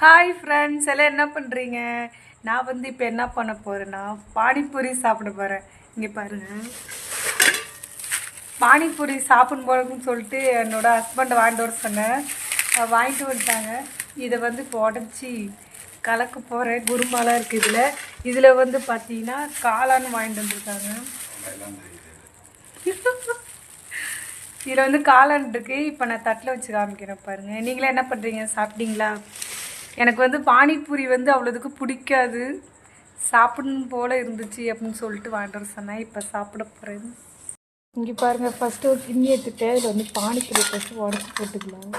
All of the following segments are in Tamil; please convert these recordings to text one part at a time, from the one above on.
ஹாய் ஃப்ரெண்ட்ஸ் எல்லாம் என்ன பண்ணுறீங்க நான் வந்து இப்போ என்ன பண்ண போகிறேன்னா பானிபூரி சாப்பிட போகிறேன் இங்கே பாருங்க. பானிபூரி சாப்பிடும் போகிறதுன்னு சொல்லிட்டு என்னோட ஹஸ்பண்டை வாங்கிட்டு வர சொன்னேன் வாங்கிட்டு வந்துட்டாங்க. இதை வந்து இப்போ உடச்சி கலக்க போகிறேன் குருமாலாம் இருக்குது இதில். இதில் வந்து பார்த்தீங்கன்னா காளான் வாங்கிட்டு வந்திருக்காங்க. இதில் வந்து காளான் இருக்குது இப்போ நான் தட்டில் வச்சு காமிக்கிறேன் பாருங்கள் நீங்களே என்ன பண்ணுறீங்க சாப்பிட்டீங்களா? எனக்கு வந்து பானிபூரி வந்து அவ்வளோதுக்கு பிடிக்காது. சாப்பிடணும் போல் இருந்துச்சு அப்படின்னு சொல்லிட்டு வாங்கிட்டு வர சொன்னேன். இப்போ சாப்பிட போகிறேன் இங்கே பாருங்கள் ஃபஸ்ட்டு ஒரு கிண்ணி எடுத்துட்டு இதில் வந்து பானிபூரி ஃபஸ்ட்டு உடச்சி போட்டுக்கலாம்.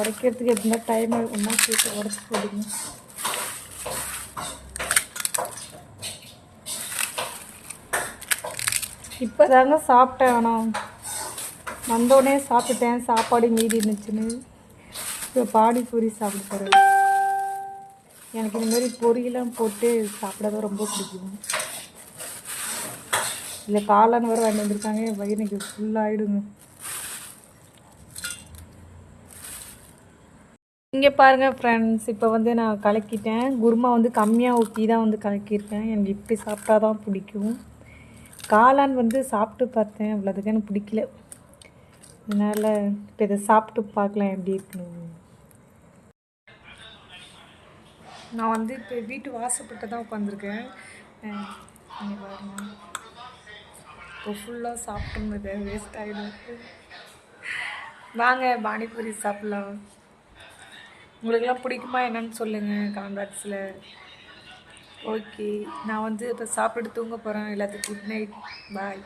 உடைக்கிறதுக்கு எப்படின்னா டைம் ஆகும்னா சேர்த்து உடச்சி போடுங்க இப்போ தாங்க சாப்பிட்டேன் ஆனால் வந்தோடனே சாப்பிட்டுட்டேன் சாப்பாடு மீதி இருந்துச்சுன்னு. இப்போ பானிபூரி சாப்பிட போகிறேன் எனக்கு இந்த மாதிரி பொரியெல்லாம் போட்டு சாப்பிட தான் ரொம்ப பிடிக்கும். இல்லை காளான் வர வாங்கி வந்திருக்காங்க. என் பையனுக்கு ஃபுல்லாகிடுங்க இங்கே பாருங்கள் ஃப்ரெண்ட்ஸ் இப்போ வந்து நான் கலக்கிட்டேன். குருமா வந்து கம்மியாக ஊற்றி தான் வந்து கலக்கியிருக்கேன். எனக்கு இப்படி சாப்பிட்டா தான் பிடிக்கும். காளான் வந்து சாப்பிட்டு பார்த்தேன். அவ்வளோதுக்கு எனக்கு பிடிக்கல. அதனால் இப்போ இதை சாப்பிட்டு பார்க்கலாம் எப்படி இருக்கணும் நான் வந்து இப்போ வீட்டு வாசப்பட்டு தான் உட்காந்துருக்கேன் இப்போ ஃபுல்லாக சாப்பிட்டு வேஸ்ட் ஆகிடும் வாங்க பானிபூரி சாப்பிட்லாம். உங்களுக்கெல்லாம் பிடிக்குமா என்னன்னு சொல்லுங்கள் கமெண்ட் ஓகே நான் வந்து இப்போ சாப்பிட்டு தூங்க போகிறேன் எல்லாத்துக்கும் குட் நைட் பாய்